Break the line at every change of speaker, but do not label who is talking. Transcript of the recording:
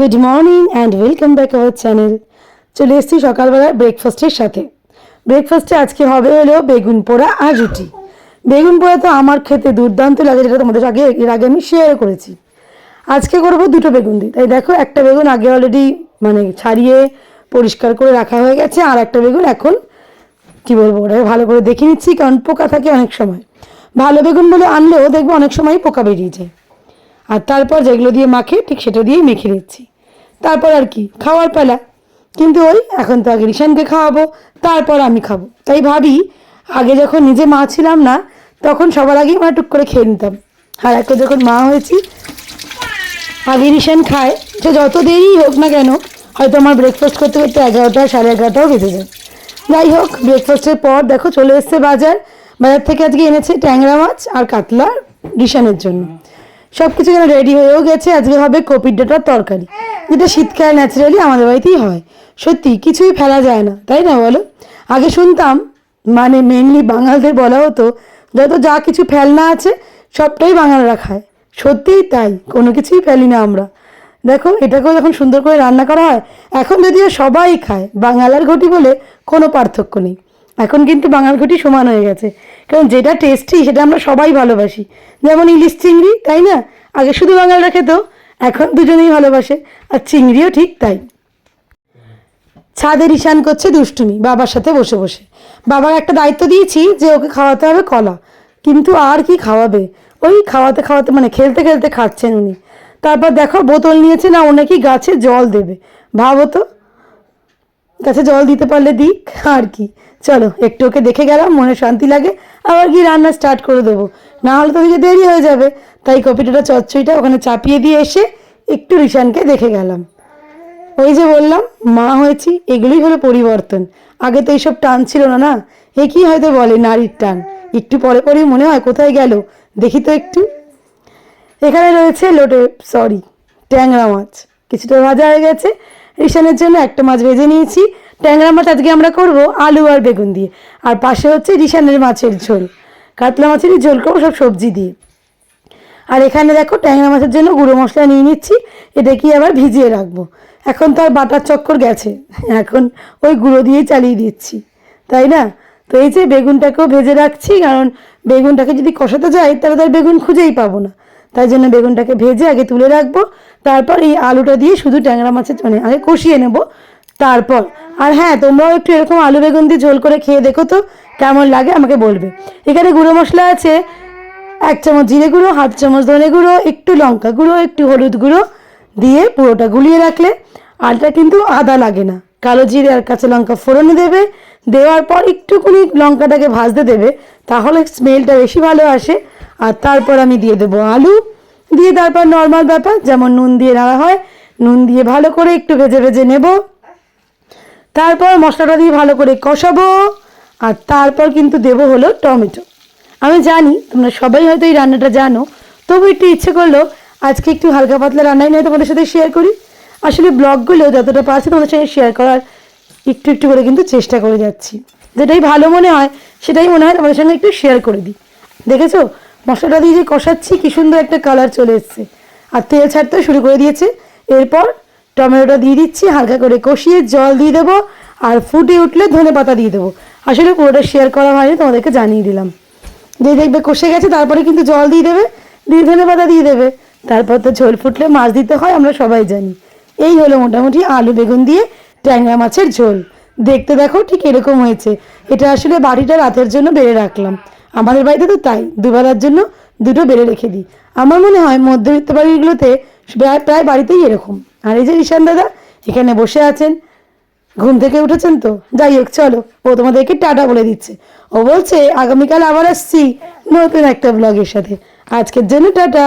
Good morning and welcome back our channel চলে এসেছি সকালবেলায় ব্রেকফাস্টের সাথে। ব্রেকফাস্টে আজকে হবে হলো বেগুন পোড়া আর রুটি। বেগুন পোড়া তো আমার খেতে দুর্দান্ত লাগে, যেটা তোমাদের আগে এর আগে আমি শেয়ার করেছি। আজকে করব দুটো বেগুন দিই তাই দেখো, একটা বেগুন আগে অলরেডি মানে ছাড়িয়ে পরিষ্কার করে রাখা হয়ে গেছে, আর একটা বেগুন এখন, কি বলব, ওটাকে ভালো করে দেখে নিচ্ছি, কারণ পোকা থাকে অনেক সময়। ভালো বেগুন বলে আনলেও দেখব অনেক সময় পোকা বেরিয়ে যায়। আর তারপর যেগুলো দিয়ে মাখে, ঠিক সেটা দিয়েই মেখে দিচ্ছি তারপর আর কি, খাওয়ার পালা। কিন্তু ওই, এখন তো আগে রিশানকে খাওয়াবো, তারপর আমি খাব। তাই ভাবি, আগে যখন নিজে মা ছিলাম না, তখন সবার আগেই মানে টুক করে খেয়ে নিতাম। আর এখন যখন মা হয়েছি, আগে রিশান খায় সে যত দেরি হোক না কেন, হয়তো আমার ব্রেকফাস্ট করতে করতে এগারোটা, সাড়ে এগারোটাও বেজে যায়। যাই হোক ব্রেকফাস্টের পর দেখো চলে এসছে বাজার। বাজার থেকে আজকে এনেছে ট্যাংরা মাছ আর কাতলা রিশানের জন্য। সব কিছু যেন রেডি হয়েও গেছে। আজকে হবে কপির ডাটার তরকারি। যেটা শীতকালে ন্যাচারালি আমাদের বাড়িতেই হয়। সত্যি, কিছুই ফেলা যায় না। তাই না বলো? আগে শুনতাম মানে মেনলি বাঙালদের বলা হতো, যত যা কিছু ফেলনা আছে, সবটাই বাঙালরা খায়। সত্যিই তাই, কোনো কিছুই ফেলি না আমরা। দেখো, এটাকেও যখন সুন্দর করে রান্না করা হয়, এখন যদিও সবাই খায়, বাঙালার ঘটি বলে কোনো পার্থক্য নেই। এখন কিন্তু বাঙাল ঘটি সমান হয়ে গেছে। কারণ যেটা টেস্টি সেটা আমরা সবাই ভালোবাসি। যেমন ইলিশ চিংড়ি, তাই না? আগে শুধু বাঙালরা খেত, এখন দুজনেই ভালোবাসে। আর চিংড়িও ঠিক তাই। ছাদে রিসান করছে দুষ্টুমি, বাবার সাথে বসে বসে। বাবার একটা দায়িত্ব দিয়েছি যে ওকে খাওয়াতে হবে কলা। কিন্তু আর কি খাওয়াবে? ওই খাওয়াতে খাওয়াতে মানে খেলতে খেলতে খাচ্ছেন উনি। তারপর দেখো বোতল নিয়েছে, না, ও নাকি গাছে জল দেবে। ভাবো তো। গাছে জল দিতে পারলে দিক, আর কি। চলো, একটু ওকে দেখে গেলাম, মনে শান্তি লাগে, আবার কি রান্না স্টার্ট করে দেবো। না হলে তো দেরি হয়ে যাবে। তাই কপিটাটা, চচ্চড়িটা ওখানে চাপিয়ে দিয়ে এসে একটু রিশানকে দেখে গেলাম। ওই যে বললাম, মা হয়েছি, এগুলোই হলো পরিবর্তন। আগে তো এইসব টান ছিল না না? এ কি হয়তো বলে নারীর টান? একটু পরে পরেই মনে হয় কোথায় গেল? দেখি তো একটু। এখানে রয়েছে লোটে সরি ট্যাংরা মাছ। কিছুটা ভাজা হয়ে গেছে। রিশানের জন্য একটা মাছ ভেজে নিয়েছি। ট্যাংরা মাছ আজকে আমরা করব আলু আর বেগুন দিয়ে। আর পাশে হচ্ছে রিশানের মাছের ঝোল। কাতলা মাছেরই ঝোল করব, সব সবজি দিয়ে। আর এখানে দেখো ট্যাংরা মাছের জন্য গুঁড়ো মশলা নিয়ে নিচ্ছি, এটা কি আবার ভিজিয়ে রাখব। এখন তো আর বাটার চক্কর গেছে, এখন ওই গুঁড়ো দিয়েই চালিয়ে দিচ্ছি, তাই না? তো এই যে বেগুনটাকেও ভেজে রাখছি, কারণ বেগুনটাকে যদি কষাতে যাই, তাহলে তার বেগুন খুঁজেই পাবো না। তাই জন্য বেগুনটাকে ভেজে আগে তুলে রাখব, তারপর এই আলুটা দিয়ে শুধু ট্যাংরা মাছের মানে আগে কষিয়ে নেব তারপর, আর হ্যাঁ তোমরাও একটু এরকম আলু বেগুন দিয়ে ঝোল করে খেয়ে দেখো তো, কেমন লাগে আমাকে বলবে। এখানে গুঁড়ো মশলা আছে, এক চামচ জিরে গুঁড়ো, হাফ চামচ ধনে গুঁড়ো, একটু লঙ্কা গুঁড়ো, একটু হলুদ গুঁড়ো দিয়ে পুরোটা গুলিয়ে রাখলে আলটা কিন্তু আদা লাগে না। কালো জিরে আর কাঁচা লঙ্কা ফোড়নে দেবে, দেওয়ার পর একটুখানি লঙ্কাটাকে ভাজতে দেবে, তাহলে স্মেলটা বেশি ভালো আসে। আর তারপর আমি দিয়ে দেবো আলু, দিয়ে তারপর নর্মাল ব্যাপার, যেমন নুন দিয়ে নাড়া হয়, নুন দিয়ে ভালো করে একটু ভেজে ভেজে নেব। তারপর মশলাটা দিয়ে ভালো করে কষাবো, আর তারপর কিন্তু দেবো হলো টমেটো। আমি জানি, তোমরা সবাই হয়তো এই রান্নাটা জানো, তবু একটু ইচ্ছে করল, আজকে একটু হালকা পাতলা রান্নাই নয় তোমাদের সাথে শেয়ার করি। আসলে ব্লগগুলো যতটা পারছি তোমাদের সঙ্গে শেয়ার করার একটু একটু করে কিন্তু চেষ্টা করে যাচ্ছি। যেটাই ভালো মনে হয়, সেটাই মনে হয় তোমাদের সঙ্গে একটু শেয়ার করে দিই। দেখেছ? মশলাটা দিয়ে যে কষাচ্ছি, কি সুন্দর একটা কালার চলে এসছে। আর তেল ছাড়তে শুরু করে দিয়েছে। এরপর টমেটোটা দিয়ে দিচ্ছি, হালকা করে কষিয়ে জল দিয়ে দেবো আর ফুটে উঠলে ধনে পাতা দিয়ে দেবো। আসলে পুরোটা শেয়ার করা হয়নি, তোমাদেরকে জানিয়ে দিলাম। যে দেখবে কষে গেছে, তারপরে কিন্তু জল দিয়ে দেবে, দিয়ে ধনে পাতা দিয়ে দেবে। তারপর তো ঝোল ফুটলে মাছ দিতে হয়, আমরা সবাই জানি। এই হলো মোটামুটি আলু বেগুন দিয়ে ট্যাংরা মাছের ঝোল। দেখতে দেখো ঠিক এরকম হয়েছে। এটা আসলে বাড়িটা রাতের জন্য বেড়ে রাখলাম। আমাদের বাড়িতে তো তাই, দুবেলার জন্য দুটো বেড়ে রেখে দিই। আমার মনে হয় মধ্যবিত্ত বাড়িগুলোতে প্রায় প্রায় বাড়িতেই এরকম। আর এই যে ঈশান দাদা, এখানে বসে আছেন। ঘুম থেকে উঠেছেন তো? যাই হোক, চলো। ও তোমাদেরকে টাটা বলে দিচ্ছে। ও বলছে, আগামীকাল আবার আসছি নতুন একটা ব্লগের সাথে। আজকের জন্য টাটা।